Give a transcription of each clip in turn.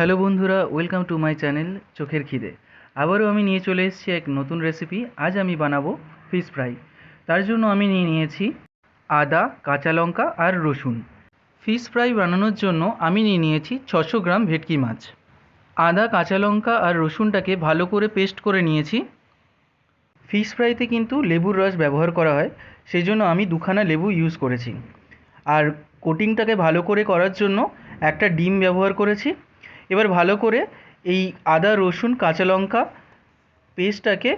Hello বন্ধুরা welcome to my channel চোখের খিদে। আবারও আমি নিয়ে চলে এসেছি এক নতুন রেসিপি আজ আমি বানাবো ফিশ ফ্রাই তার জন্য আমি নিয়ে নিয়েছি আদা, কাঁচা লঙ্কা আর রসুন। ফিশ ফ্রাই বানানোর জন্য আমি নিয়ে নিয়েছি ছশো গ্রাম ভেটকি মাছ। আদা, কাঁচা লঙ্কা আর রসুনটাকে ভালো করে পেস্ট করে নিয়েছি। ফিশ ফ্রাইতে কিন্তু লেবুর রস ব্যবহার করা হয় সেই জন্য আমি দুখানা লেবু ইউজ করেছি। আর কোটিংটাকে ভালো করে করার জন্য একটা ডিম ব্যবহার করেছি। এবার ভালো করে এই আদা, রসুন, কাঁচা লঙ্কা পেস্টটাকে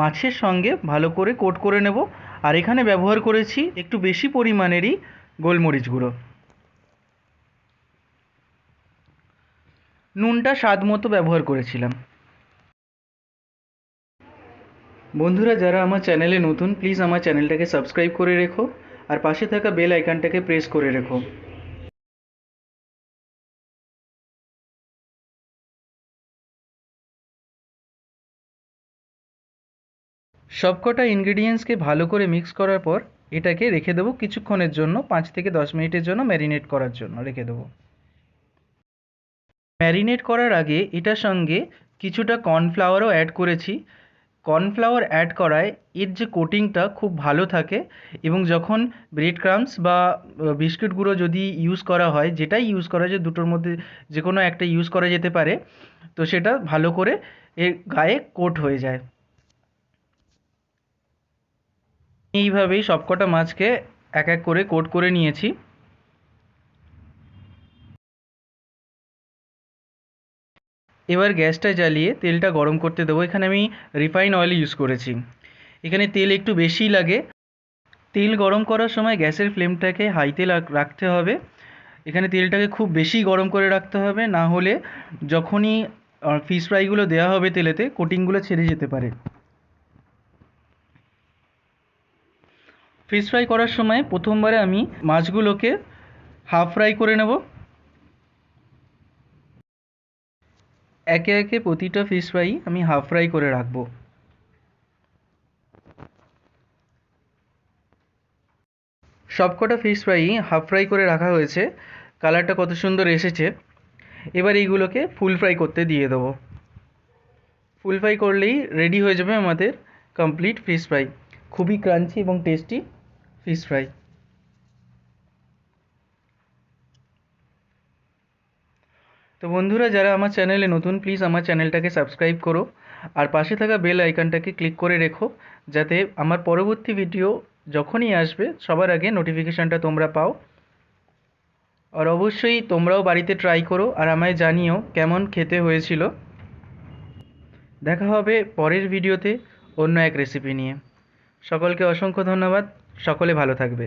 মাছের সঙ্গে ভালো করে কোট করে নেব। আর এখানে ব্যবহার করেছি একটু বেশি পরিমাণেরই গোলমরিচ গুঁড়ো। নুনটা স্বাদ মতো ব্যবহার করেছিলাম। বন্ধুরা, যারা আমার চ্যানেলে নতুন প্লিজ আমার চ্যানেলটাকে সাবস্ক্রাইব করে রেখো। আর পাশে থাকা বেল আইকনটাকে প্রেস করে রেখো। সবকটা ইনগ্রিডিয়েন্টসকে ভালো করে মিক্স করার পর এটাকে রেখে দেবো কিছুক্ষণের জন্য, পাঁচ থেকে দশ মিনিটের জন্য ম্যারিনেট করার জন্য রেখে দেবো। ম্যারিনেট করার আগে এটার সঙ্গে কিছুটা কর্নফ্লাওয়ারও অ্যাড করেছি। কর্নফ্লাওয়ার অ্যাড করায় এর যে কোটিংটা খুব ভালো থাকে এবং যখন ব্রেড ক্রামস বা বিস্কুট গুঁড়ো যদি ইউজ করা হয়, যেটাই ইউজ করা যায় দুটোর মধ্যে যে কোনো একটা ইউজ করা যেতে পারে, তো সেটা ভালো করে এর গায়ে কোট হয়ে যায়। এইভাবেই সবকটা মাছকে এক এক করে কোট করে নিয়েছি। এবার গ্যাসটা জ্বালিয়ে তেলটা গরম করতে দেবো। এখানে আমি রিফাইন অয়েল ইউজ করেছি। এখানে তেল একটু বেশিই লাগে। তেল গরম করার সময় গ্যাসের ফ্লেমটাকে হাইতে রাখতে হবে। এখানে তেলটাকে খুব বেশি গরম করে রাখতে হবে, না হলে যখনই ফিশ ফ্রাইগুলো দেওয়া হবে তেলেতে, কোটিংগুলো ছেড়ে যেতে পারে। ফিশ ফ্রাই করার সময় প্রথমবারে আমি মাছগুলোকে হাফ ফ্রাই করে নেব। একে একে প্রতিটা ফিশ ফ্রাই আমি হাফ ফ্রাই করে রাখব। সবকটা ফিশ ফ্রাই হাফ ফ্রাই করে রাখা হয়েছে। কালারটা কত সুন্দর এসেছে। এবার এইগুলোকে ফুল ফ্রাই করতে দিয়ে দেবো। ফুল ফ্রাই করলেই রেডি হয়ে যাবে আমাদের কমপ্লিট ফিশ ফ্রাই খুবই ক্রাঞ্চি এবং টেস্টি ফিশ ফ্রাই তো বন্ধুরা, যারা আমার চ্যানেলে নতুন প্লিজ আমার চ্যানেলটাকে সাবস্ক্রাইব করো আর পাশে থাকা বেল আইকনটাকে ক্লিক করে রেখো যাতে আমার পরবর্তী ভিডিও যখনই আসবে, সবার আগে নোটিফিকেশানটা তোমরা পাও। আর অবশ্যই তোমরাও বাড়িতে ট্রাই করো আর আমায় জানিও কেমন খেতে হয়েছিল। দেখা হবে পরের ভিডিওতে অন্য এক রেসিপি নিয়ে। সকলকে অসংখ্য ধন্যবাদ। সকলে ভালো থাকবে।